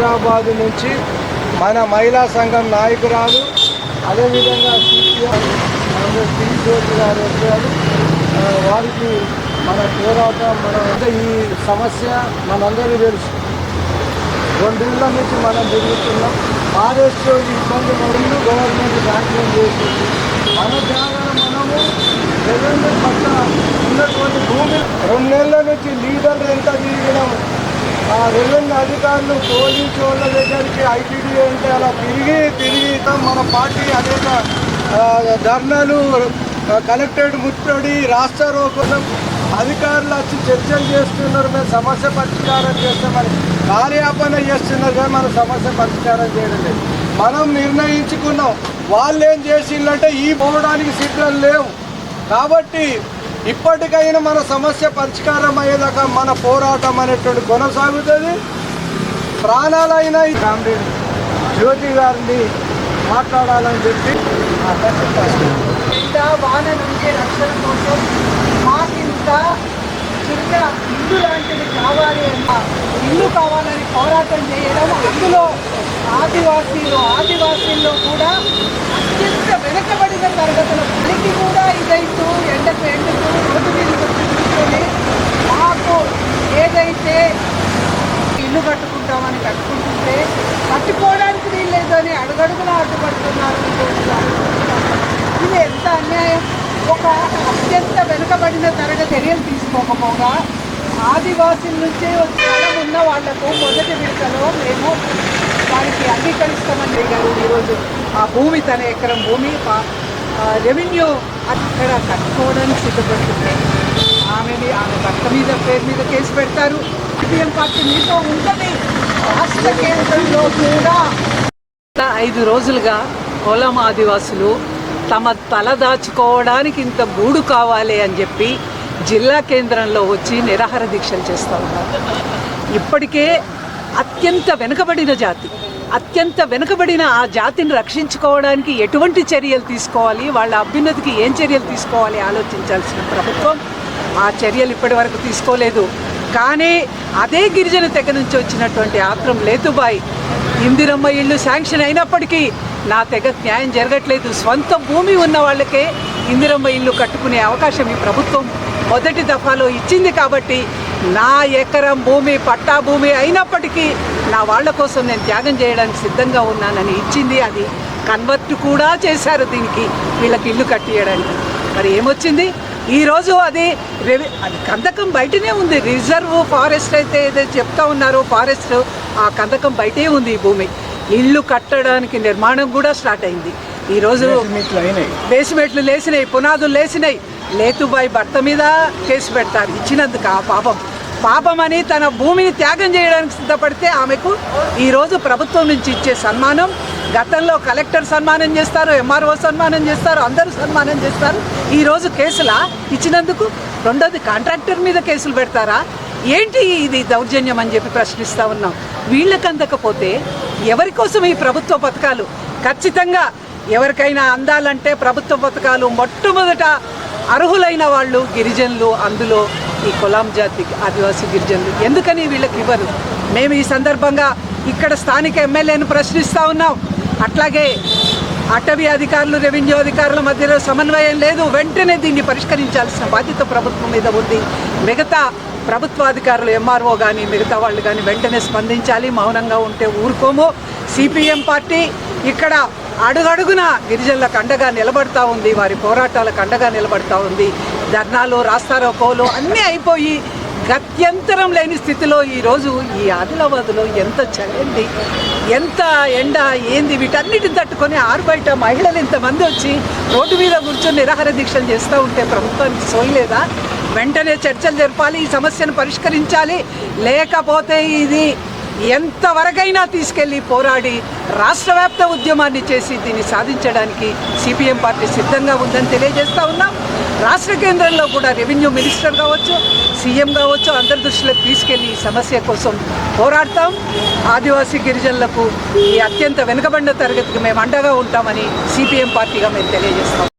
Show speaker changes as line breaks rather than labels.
హైదరాబాద్ నుంచి మన మహిళా సంఘం నాయకురాలు అదేవిధంగా సిపిఎం జ్యోతి గారు వచ్చారు. వారికి మన పోరాటం మన ఈ సమస్య మనందరూ తెలుసు. రెండేళ్ళ నుంచి మనం జరుగుతున్నాం ఆర్ఎస్ఓ ఇబ్బంది పడుతూ గవర్నమెంట్ శాంక్షన్ చేసింది. మన జాగాలో మనము రెవెన్యూ పట్ల ఉన్నటువంటి భూమి రెండేళ్ళ నుంచి లీడర్లు ఎంత తిరిగినాము ఆ వెళ్ళిన అధికారులు పోలీసు వాళ్ళ దగ్గరికి ఐటీడీ అంటే అలా తిరిగి తిరిగి మన పార్టీ అనేక ధర్నాలు కలెక్టరేట్ ముట్టడి రాష్ట్ర కోసం అధికారులు వచ్చి చర్చలు చేస్తున్నారు. మేము సమస్య పరిష్కారం చేస్తామని కార్యాపన చేస్తున్నారు కానీ మన సమస్య పరిష్కారం చేయడం లేదు. మనం నిర్ణయించుకున్నాం. వాళ్ళు ఏం చేసిందంటే ఈ పోవడానికి సిద్ధం లేవు. కాబట్టి ఇప్పటికైనా మన సమస్య పరిష్కారం అయ్యేదాకా మన పోరాటం అనేటువంటి కొనసాగుతుంది. ప్రాణాలైనా ఈ కామ్రేడ్ జ్యోతి గారిని మాట్లాడాలని చెప్పి ఆ
వాన నుంచి రక్షణ కోసం మాకింత చిన్న ఇల్లు లాంటిది కావాలి అన్న ఇల్లు కావాలని పోరాటం చేయడం అందులో ఆదివాసీలు ఆదివాసీల్లో కూడా అత్యంత వెనుకబడిన తరగతుల పనికి కూడా ఇదైతూ ఎండకు ఎండుతూ రోడ్డు మీద కూర్చొని మాకు ఏదైతే ఇల్లు కట్టుకుంటామని కట్టుకుంటుంటే ముట్టిపోవడానికి వీల్లేదు అని అడుగడుగునా అడ్డుపడుతున్నారు ఇది ఎంత అన్యాయం? ఒక అత్యంత వెనుకబడిన తరగతి చర్యలు తీసుకోకపోగా ఆదివాసుల నుంచే స్థలం ఉన్న వాళ్ళకు మొదటి విడతలో మేము వారికి అంగీకరిస్తామని గారు ఈరోజు ఆ భూమి తన ఎకరం భూమి రెవెన్యూ అక్కడ కట్టుకోవడానికి సిద్ధపడుతుంది ఆమెని ఆమె భర్త మీద పేరు మీద కేసు పెడతారు. సిపిఎం పార్టీ మీతో ఉంటుంది. రాష్ట్ర కేంద్రంలో కూడా ఐదు రోజులుగా కోలం ఆదివాసులు తమ తల దాచుకోవడానికి ఇంత గూడు కావాలి అని చెప్పి జిల్లా కేంద్రంలో వచ్చి నిరాహార దీక్షలు చేస్తూ ఉన్నారు. ఇప్పటికే అత్యంత వెనుకబడిన జాతి అత్యంత వెనుకబడిన ఆ జాతిని రక్షించుకోవడానికి ఎటువంటి చర్యలు తీసుకోవాలి వాళ్ళ అభ్యున్నతికి ఏం చర్యలు తీసుకోవాలి ఆలోచించాల్సిన ప్రభుత్వం ఆ చర్యలు ఇప్పటి వరకు తీసుకోలేదు. కానీ అదే గిరిజన తెగ నుంచి వచ్చినటువంటి ఆత్రం లేతుబాయి ఇందిరమ్మ ఇల్లు శాంక్షన్ అయినప్పటికీ నా తెగ న్యాయం జరగట్లేదు. స్వంత భూమి ఉన్న వాళ్ళకే ఇందిరమ్మ ఇల్లు కట్టుకునే అవకాశం ఈ ప్రభుత్వం మొదటి దఫాలో ఇచ్చింది కాబట్టి నా ఎకరం భూమి పట్టా భూమి అయినప్పటికీ నా వాళ్ళ కోసం నేను త్యాగం చేయడానికి సిద్ధంగా ఉన్నానని ఇచ్చింది. అది కన్వర్ట్ కూడా చేశారు దీనికి. వీళ్ళకి ఇల్లు కట్టియడానికి. మరి ఏమొచ్చింది? ఈరోజు అది రెవి అది కందకం బయటనే ఉంది. రిజర్వ్ ఫారెస్ట్ అయితే ఏదైతే చెప్తా ఉన్నారో. ఫారెస్ట్ ఆ కందకం బయటే ఉంది ఈ భూమి. ఇల్లు కట్టడానికి నిర్మాణం కూడా స్టార్ట్ అయింది. ఈరోజు బేస్మెంట్లు లేచినాయి పునాదులు లేచినాయి లేతుబాయి భర్త మీద కేసు పెడతారు. ఇచ్చినందుకు ఆ పాపం. పాపం అని తన భూమిని త్యాగం చేయడానికి సిద్ధపడితే ఆమెకు ఈరోజు ప్రభుత్వం నుంచి ఇచ్చే సన్మానం గతంలో కలెక్టర్ సన్మానం చేస్తారు ఎంఆర్ఓ సన్మానం చేస్తారు అందరూ సన్మానం చేస్తారు. ఈరోజు కేసులా ఇచ్చినందుకు రెండోది కాంట్రాక్టర్ మీద కేసులు పెడతారా? ఏంటి ఇది దౌర్జన్యం అని చెప్పి ప్రశ్నిస్తూ ఉన్నాం. వీళ్ళకి అందకపోతే ఎవరి కోసం ఈ ప్రభుత్వ పథకాలు? ఖచ్చితంగా ఎవరికైనా అందాలంటే ప్రభుత్వ పథకాలు మొట్టమొదట అర్హులైన వాళ్ళు గిరిజనులు అందులో ఈ కులాం జాతి ఆదివాసీ గిరిజనులు. ఎందుకని వీళ్ళకి ఇవ్వరు? మేము ఈ సందర్భంగా ఇక్కడ స్థానిక ఎమ్మెల్యేను ప్రశ్నిస్తూ ఉన్నాం. అట్లాగే అటవీ అధికారులు రెవెన్యూ అధికారుల మధ్యలో సమన్వయం లేదు. వెంటనే దీన్ని పరిష్కరించాల్సిన బాధ్యత ప్రభుత్వం మీద ఉంది. మిగతా ప్రభుత్వాధికారులు ఎంఆర్ఓ కానీ మిగతా వాళ్ళు కానీ వెంటనే స్పందించాలి. మౌనంగా ఉంటే ఊరుకోము. సిపిఎం పార్టీ ఇక్కడ అడుగడుగున గిరిజనులకు అండగా నిలబడతా ఉంది. వారి పోరాటాలకు అండగా నిలబడతా ఉంది. ధర్నాలు రాస్తారోకోలు అన్నీ అయిపోయి గత్యంతరం లేని స్థితిలో ఈరోజు ఈ ఆదిలాబాద్లో ఎంత చలింది ఎంత ఎండ ఏంది వీటన్నిటిని తట్టుకొని ఆరు బయట మహిళలు ఇంతమంది వచ్చి రోడ్డు మీద కూర్చొని నిరాహార దీక్షలు చేస్తూ ఉంటే ప్రభుత్వానికి సోయలేదా? వెంటనే చర్చలు జరపాలి ఈ సమస్యను పరిష్కరించాలి లేకపోతే ఇది ఎంతవరకైనా తీసుకెళ్ళి పోరాడి రాష్ట్ర వ్యాప్త ఉద్యమాన్ని చేసి దీన్ని సాధించడానికి సిపిఎం పార్టీ సిద్ధంగా ఉందని తెలియజేస్తా ఉన్నాం. రాష్ట్ర కేంద్రంలో కూడా రెవెన్యూ మినిస్టర్ కావచ్చు సీఎం కావచ్చు అందరి దృష్టిలోకి తీసుకెళ్ళి ఈ సమస్య కోసం పోరాడతాం. ఆదివాసీ గిరిజనులకు ఈ అత్యంత వెనుకబడిన తరగతికి మేము అండగా ఉంటామని సిపిఎం పార్టీగా మేము తెలియజేస్తాం.